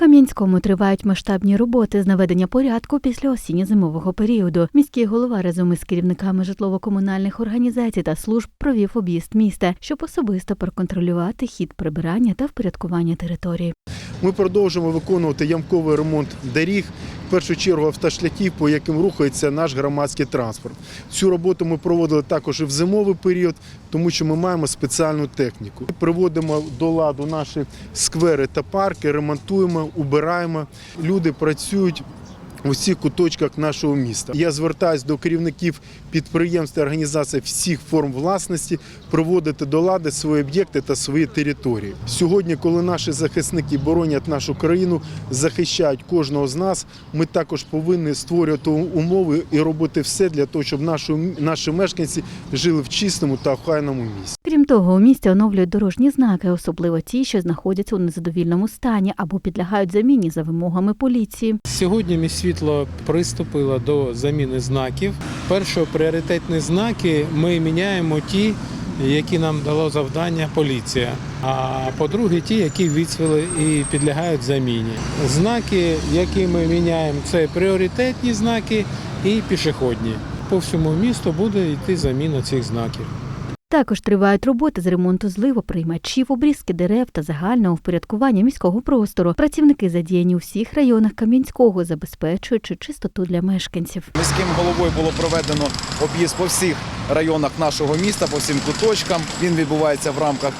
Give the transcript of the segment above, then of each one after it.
Кам'янському тривають масштабні роботи з наведення порядку після осінньо-зимового періоду. Міський голова разом із керівниками житлово-комунальних організацій та служб провів об'їзд міста, щоб особисто проконтролювати хід прибирання та впорядкування території. Ми продовжуємо виконувати ямковий ремонт доріг, в першу чергу автошляхів, по яким рухається наш громадський транспорт. Цю роботу ми проводили також і в зимовий період, тому що ми маємо спеціальну техніку. Ми Приводимо до ладу наші сквери та парки, ремонтуємо, убираємо. Люди працюють. У всіх куточках нашого міста я звертаюся до керівників підприємств та організацій всіх форм власності приводити до лади свої об'єкти та свої території. Сьогодні, коли наші захисники боронять нашу країну, захищають кожного з нас, ми також повинні створювати умови і робити все для того, щоб наші, наші мешканці жили в чистому та охайному місті. Крім того, у місті оновлюють дорожні знаки, особливо ті, що знаходяться у незадовільному стані або підлягають заміні за вимогами поліції. Сьогодні міськсвітло приступило до заміни знаків. Перші пріоритетні знаки ми міняємо ті, які нам дало завдання поліція. А по-друге, ті, які відсвіли і підлягають заміні. Знаки, які ми міняємо, це пріоритетні знаки і пішохідні. По всьому місту буде йти заміна цих знаків. Також тривають роботи з ремонту зливоприймачів, обрізки дерев та загального впорядкування міського простору. Працівники задіяні у всіх районах Кам'янського, забезпечуючи чистоту для мешканців. Міським головою було проведено об'їзд по всіх районах нашого міста, по всім куточкам. Він відбувається в рамках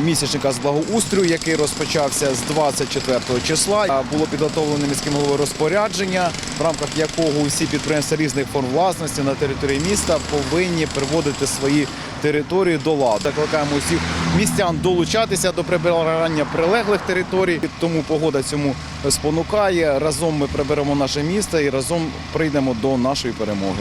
місячника з благоустрою, який розпочався з 24 числа. Було підготовлено міським головою розпорядження, в рамках якого усі підприємства різних форм власності на території міста повинні приводити свої території до ладу. Закликаємо усіх містян долучатися до прибирання прилеглих територій. Тому погода цьому спонукає. Разом ми приберемо наше місто і разом прийдемо до нашої перемоги.